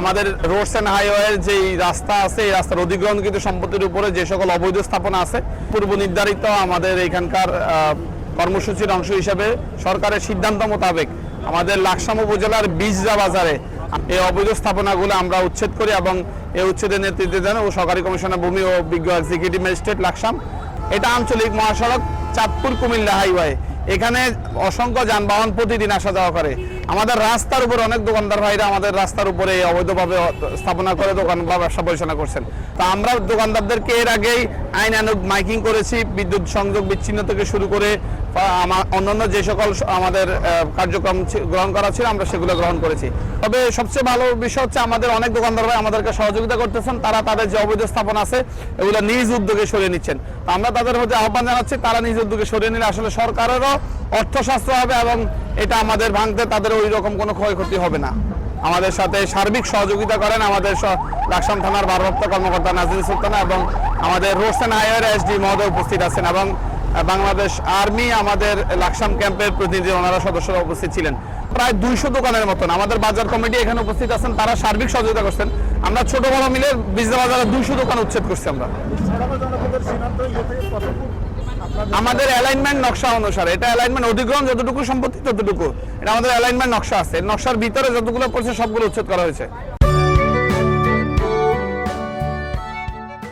আমাদের roads and হাইওয়ের যে রাস্তা আছে, এই রাস্তার অধিগ্রহণকৃত সম্পত্তির উপরে যে সকল অবৈধ স্থাপনা আছে, পূর্ব নির্ধারিত আমাদের এখানকার কর্মসূচির অংশ হিসেবে সরকারের সিদ্ধান্ত মোতাবেক আমাদের লাকসাম উপজেলার বীজরা বাজারে এই অবৈধ স্থাপনাগুলো আমরা উচ্ছেদ করি এবং এই উচ্ছেদের নেতৃত্ব দেন ও সরকারি কমিশনের ভূমি ও বিজ্ঞ এক্সিকিউটিভ ম্যাজিস্ট্রেট লাকসাম। এটা আঞ্চলিক মহাসড়ক চাঁদপুর কুমিল্লা হাইওয়ে। এখানে অসংখ্য যানবাহন প্রতিদিন আসা যাওয়া করে। আমাদের রাস্তার উপর অনেক দোকানদার ভাইরা আমাদের রাস্তার উপরে অবৈধভাবে স্থাপনা করে দোকান বা ব্যবসা পরিচালনা করছেন। তা আমরা দোকানদারদেরকে এর আগেই আইন আনুক মাইকিং করেছি, বিদ্যুৎ সংযোগ বিচ্ছিন্ন থেকে শুরু করে অন্যান্য যে সকল আমাদের কার্যক্রম গ্রহণ করা ছিল, আমরা সেগুলো গ্রহণ করেছি। তবে সবচেয়ে ভালো বিষয় হচ্ছে আমাদের অনেক দোকানদার ভাই আমাদেরকে সহযোগিতা করতেছেন, তারা তাদের যে অবৈধ স্থাপন আছে, এগুলো নিজ উদ্যোগে সরিয়ে নিচ্ছেন। আমরা তাদের মধ্যে আহ্বান জানাচ্ছি, তারা নিজ উদ্যোগে সরিয়ে নিলে আসলে সরকারেরও অর্থশাস্ত্র হবে এবং এটা আমাদের ভাঙতে তাদের ওই রকম কোনো ক্ষয়ক্ষতি হবে না। আমাদের সাথে সার্বিক সহযোগিতা করেন আমাদের লাকসাম থানার ভারপ্রাপ্ত কর্মকর্তা নাজির সুলতানা এবং আমাদের রোশন হাইওয়ার এসডি মহোদয় উপস্থিত আছেন এবং বাংলাদেশ আর্মি আমাদের লাকসাম ক্যাম্পের প্রতিনিধি ওনারা সদস্যরা উপস্থিত ছিলেন। প্রায় দুইশো দোকানের মতন আমাদের বাজার কমিটি এখানে উপস্থিত আছেন, তারা সার্বিক সহযোগিতা করছেন। আমরা ছোট বড় মিলে বিজলা বাজারে দুইশো দোকান উচ্ছেদ করছি আমরা। আমাদের অ্যালাইনমেন্ট নকশা অনুসারে, এটা অ্যালাইনমেন্ট অধিগ্রহণ যতটুকু সম্পত্তি ততটুকু। এটা আমাদের অ্যালাইনমেন্ট নকশা আছে। নকশার ভিতরে যতগুলো করছে, সবগুলো উচ্ছেদ করা হয়েছে।